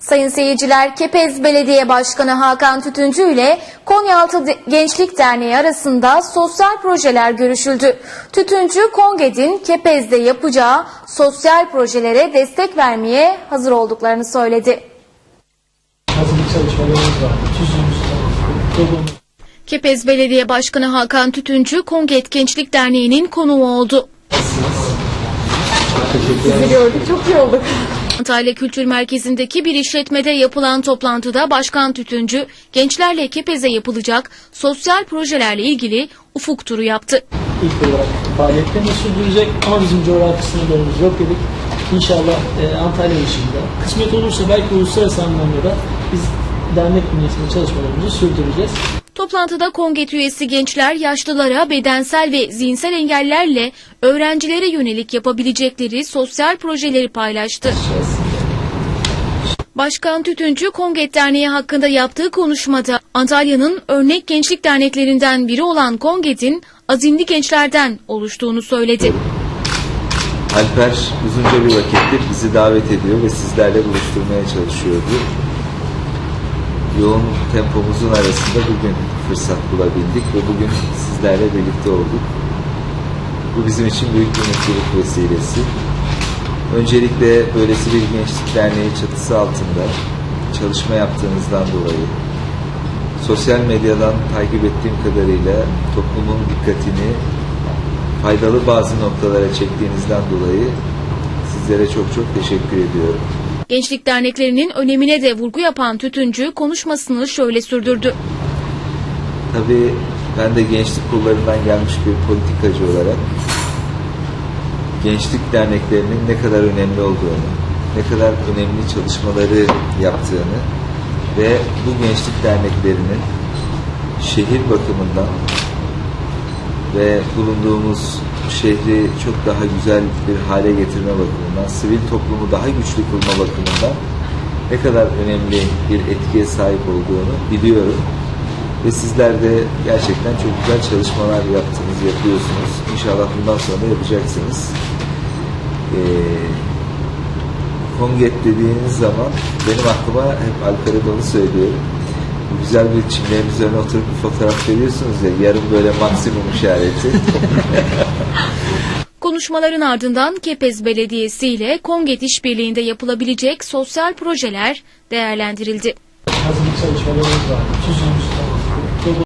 Sayın seyirciler, Kepez Belediye Başkanı Hakan Tütüncü ile Konyaaltı Gençlik Derneği arasında sosyal projeler görüşüldü. Tütüncü, Konged'in Kepez'de yapacağı sosyal projelere destek vermeye hazır olduklarını söyledi. hazırlık çalışmalarımız var. Kepez Belediye Başkanı Hakan Tütüncü, Konged Gençlik Derneği'nin konuğu oldu. Sizi gördük, çok iyi olduk. Antalya Kültür Merkezi'ndeki bir işletmede yapılan toplantıda Başkan Tütüncü, gençlerle Kepez'e yapılacak sosyal projelerle ilgili ufuk turu yaptı. ilk olarak faaliyetlerini sürdürecek ama bizim coğrafi sınırlarımız yok dedik. İnşallah e, Antalya dışında. Kısmet olursa belki uluslararası anlamda da biz dernek bünyesinde çalışmalarımızı sürdüreceğiz. Toplantıda Konget üyesi gençler yaşlılara bedensel ve zihinsel engellerle öğrencilere yönelik yapabilecekleri sosyal projeleri paylaştı. Başkan Tütüncü Konget Derneği hakkında yaptığı konuşmada Antalya'nın örnek gençlik derneklerinden biri olan Konget'in azimli gençlerden oluştuğunu söyledi. Alper uzunca bir vakittir bizi davet ediyor ve sizlerle buluşturmaya çalışıyordu. Yoğun tempomuzun arasında bugün fırsat bulabildik ve bugün sizlerle birlikte olduk. Bu bizim için büyük bir mutluluk vesilesi. Öncelikle böylesi bir gençlik derneği çatısı altında çalışma yaptığınızdan dolayı, sosyal medyadan takip ettiğim kadarıyla toplumun dikkatini faydalı bazı noktalara çektiğinizden dolayı sizlere çok çok teşekkür ediyorum. Gençlik derneklerinin önemine de vurgu yapan Tütüncü konuşmasını şöyle sürdürdü. Tabii ben de gençlik kollarından gelmiş bir politikacı olarak gençlik derneklerinin ne kadar önemli olduğunu, ne kadar önemli çalışmaları yaptığını ve bu gençlik derneklerinin şehir bakımından ve bulunduğumuz şehri çok daha güzel bir hale getirme bakımından, sivil toplumu daha güçlü kılma bakımından ne kadar önemli bir etkiye sahip olduğunu biliyorum. Ve sizler de gerçekten çok güzel çalışmalar yaptınız, yapıyorsunuz. İnşallah bundan sonra yapacaksınız. Ee, Konget dediğiniz zaman benim aklıma hep onu söylüyorum. Güzel bir çimlerin üzerine oturup bir fotoğraf veriyorsunuz ya, yarım böyle maksimum işareti. Konuşmaların ardından Kepez Belediyesi ile Konget İşbirliği'nde yapılabilecek sosyal projeler değerlendirildi. Hazırlık çalışmalarımız var. Tüzüğümüz